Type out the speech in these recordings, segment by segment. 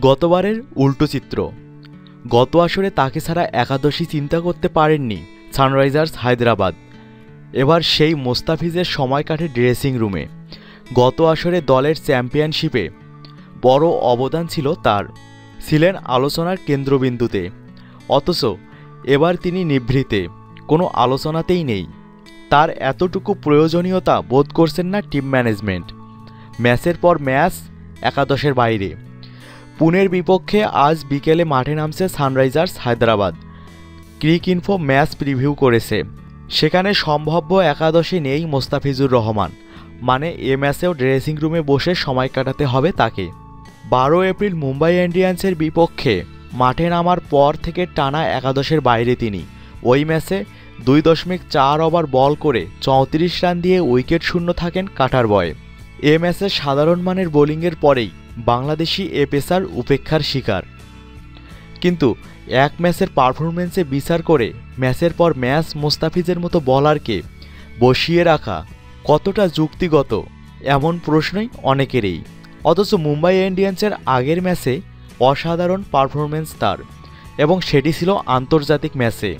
গতবারের উল্টো চিত্র। গত আসরে তাকে ছাড়া একাদশী চিন্তা করতে পারেননি সানরাইজার্স হায়দ্রাবাদ। এবার সেই মোস্তাফিজের সময় কাটে ড্রেসিং রুমে। গত আসরে দলের চ্যাম্পিয়নশিপে বড় অবদান ছিল তার। ছিলেন আলোচনার কেন্দ্রবিন্দুতে। অথচ এবার তিনি নিভৃতে, কোনো আলোচনাতেই নেই। তার এতটুকু প্রয়োজনীয়তা বোধ করছেন না টিম ম্যানেজমেন্ট। ম্যাচের পর ম্যাচ একাদশের বাইরে। পুনের বিপক্ষে আজ বিকেলে মাঠে নামছে Sunrisers Hyderabad. Cricinfo match preview করেছে। সেখানে সম্ভাব্য একাদশে নেই মোস্তাফিজুর রহমান। মানে এ ম্যাচেও ড্রেসিং রুমে বসে সময় কাটাতে হবে তাকে। বারো এপ্রিল মুম্বাই ইন্ডিয়ান্সের বিপক্ষে মাঠে নামার পর থেকে টানা একাদশের বাইরে তিনি। ওই ম্যাচে দুই দশমিক চার ওভার বল করে চৌত্রিশ রান দিয়ে উইকেট শূন্য থাকেন কাটার বয়। এ ম্যাচে সাধারণ মানের বোলিংয়ের পরেই বাংলাদেশি এ পেসার উপেক্ষার শিকার। কিন্তু এক ম্যাচের পারফরমেন্সে বিচার করে ম্যাচের পর ম্যাচ মোস্তাফিজের মতো বলারকে বসিয়ে রাখা কতটা যুক্তিগত এমন প্রশ্নই অনেকেরই। অথচ মুম্বাই ইন্ডিয়ান্সের আগের ম্যাচে অসাধারণ পারফরমেন্স তার এবং সেটি ছিল আন্তর্জাতিক ম্যাচে।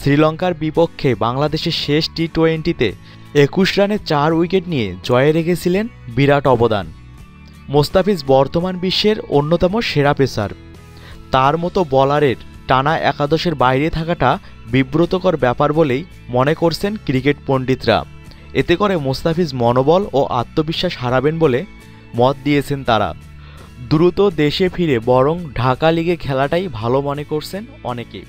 শ্রীলঙ্কার বিপক্ষে বাংলাদেশের শেষ টি টোয়েন্টিতে একুশ রানে চার উইকেট নিয়ে জয়ে রেখেছিলেন বিরাট অবদান। মোস্তাফিজ বর্তমান বিশ্বের অন্যতম সেরা পেসার। তার মতো বলারের টানা একাদশের বাইরে থাকাটা বিব্রতকর ব্যাপার বলেই মনে করছেন ক্রিকেট পণ্ডিতরা। এতে করে মোস্তাফিজ মনোবল ও আত্মবিশ্বাস হারাবেন বলে মত দিয়েছেন তারা। দ্রুত দেশে ফিরে বরং ঢাকা লিগে খেলাটাই ভালো মনে করছেন অনেকে